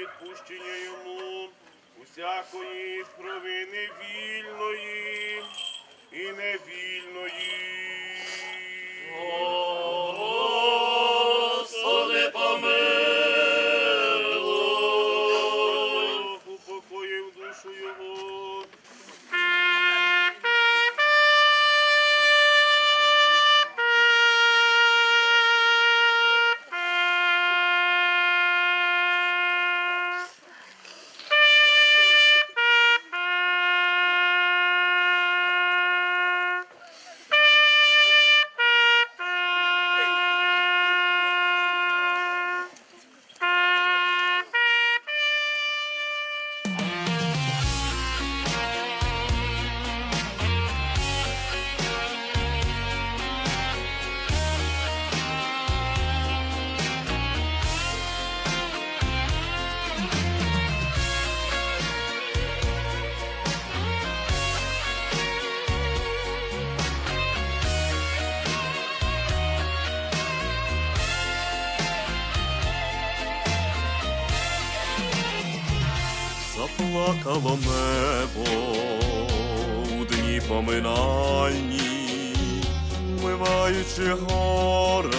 відпущення йому усякої провини вільної і невільної. Заплакало небо у дні поминальні, миваючи горе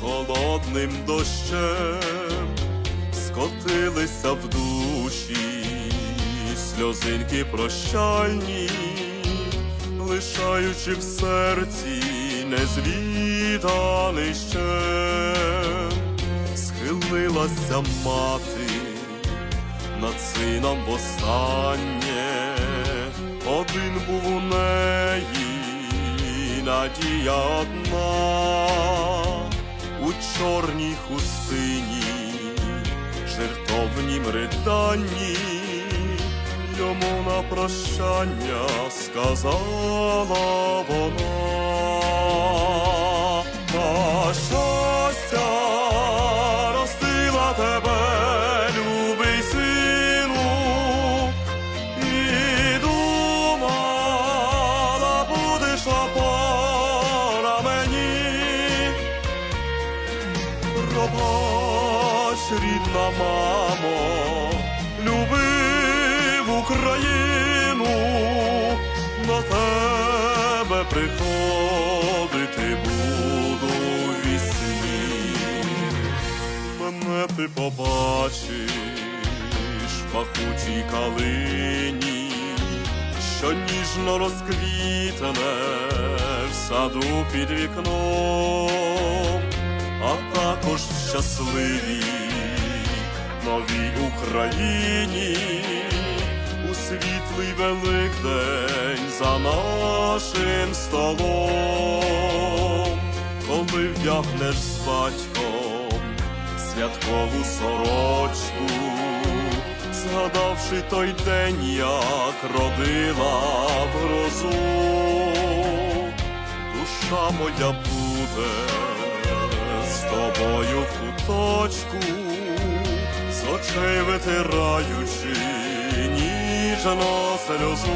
холодним дощем, скотилися в душі сльозинки прощальні, лишаючи в серці незвіданий щем, схилилася мати над сином востаннє один був у неї надія одна. У чорній хустині, жертовнім риданні, йому на прощання сказала вона. На Пробач, рідна мамо, любив Україну, на тебе приходити буду вісні. Мене ти побачиш пахучій калині, що ніжно розквітне в саду під вікном, а також в щасливій новій Україні. У світлий великдень за нашим столом, коли вдягнеш з батьком святкову сорочку, згадавши той день, як родила в грозу, душа моя буде з тобою в куточку, з очей витираючи ніжно сльозу.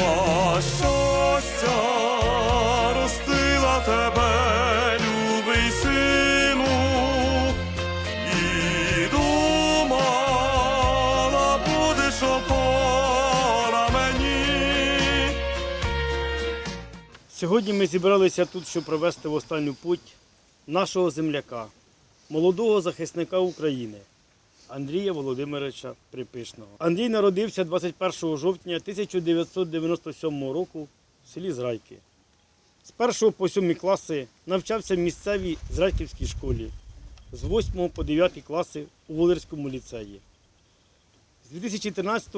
На щастя ростила тебе, любий сину, і думала, будеш опора мені. Сьогодні ми зібралися тут, щоб провести в останню путь нашого земляка, молодого захисника України Андрія Володимировича Припишного. Андрій народився 21 жовтня 1997 року в селі Зрайки. З 1 по 7 класи навчався в місцевій Зрайківській школі, з 8 по 9 класи у Волирському ліцеї. З 2013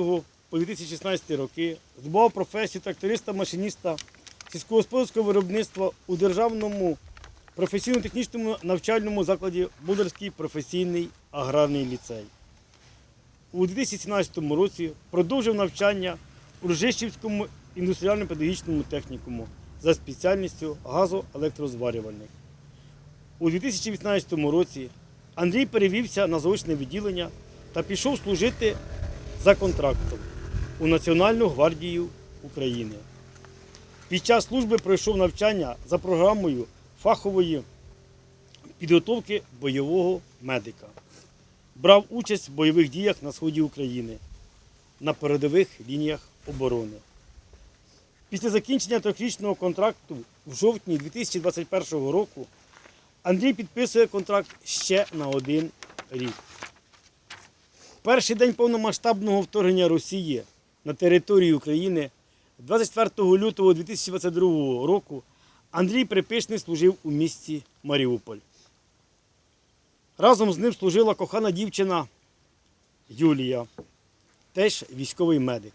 по 2016 роки здобував професію тракториста-машиніста сільськогосподарського виробництва у Державному професійно-технічному навчальному закладі Бударський професійний аграрний ліцей. У 2017 році продовжив навчання у Ржищівському індустріально-педагогічному технікуму за спеціальністю газоелектрозварювальник. У 2018 році Андрій перевівся на заочне відділення та пішов служити за контрактом у Національну гвардію України. Під час служби пройшов навчання за програмою фахової підготовки бойового медика. брав участь в бойових діях на сході України на передових лініях оборони. Після закінчення трьохрічного контракту в жовтні 2021 року Андрій підписує контракт ще на один рік. Перший день повномасштабного вторгнення Росії на територію України 24 лютого 2022 року Андрій Припишний служив у місті Маріуполь. Разом з ним служила кохана дівчина Юлія, теж військовий медик.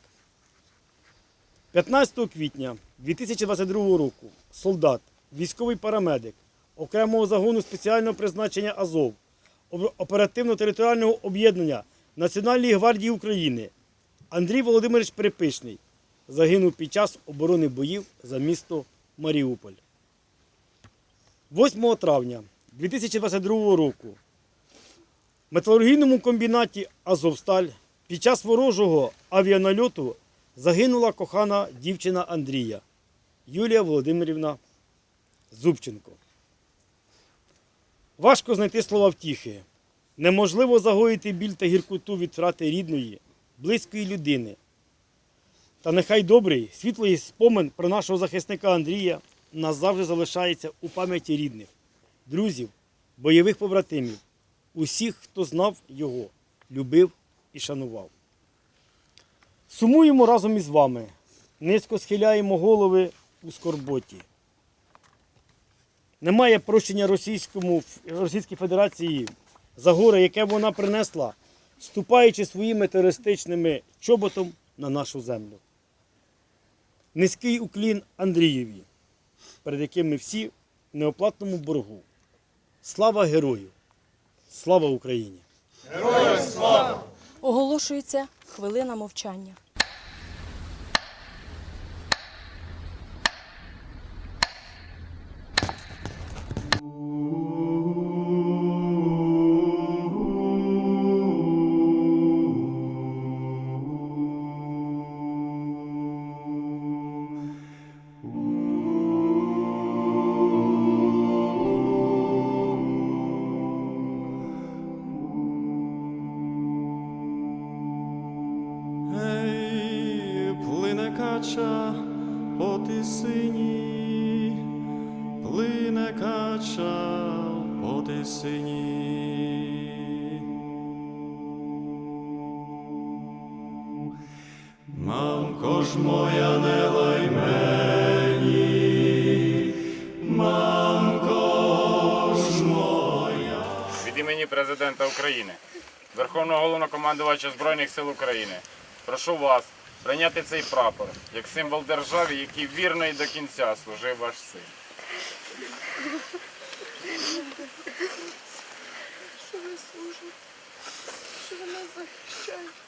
15 квітня 2022 року солдат, військовий парамедик окремого загону спеціального призначення Азов оперативно-територіального об'єднання Національної гвардії України Андрій Володимирович Припишний загинув під час оборони боїв за місто Маріуполь. 8 травня 2022 року в металургійному комбінаті Азовсталь під час ворожого авіанальоту загинула кохана дівчина Андрія Юлія Володимирівна Зубченко. Важко знайти слова втіхи. Неможливо загоїти біль та гіркоту від втрати рідної, близької людини. Та нехай добрий, світлий спомин про нашого захисника Андрія назавжди залишається у пам'яті рідних, друзів, бойових побратимів, усіх, хто знав його, любив і шанував. Сумуємо разом із вами, низько схиляємо голови у скорботі. Немає прощення Російському, Російській Федерації за горе, яке вона принесла, ступаючи своїми терористичними чоботом на нашу землю. Низький уклін Андрієві, перед яким ми всі в неоплатному боргу. Слава герою! Слава Україні! Героям слава! Оголошується хвилина мовчання. Кача по тисині, плине кача по тисині. Мамко ж моя не лай мені, мамко ж моя. від імені президента України, Верховного головнокомандувача Збройних сил України, прошу вас прийняти цей прапор як символ держави, який вірно і до кінця служив ваш син. що ви служите, що ви нас захищаєте.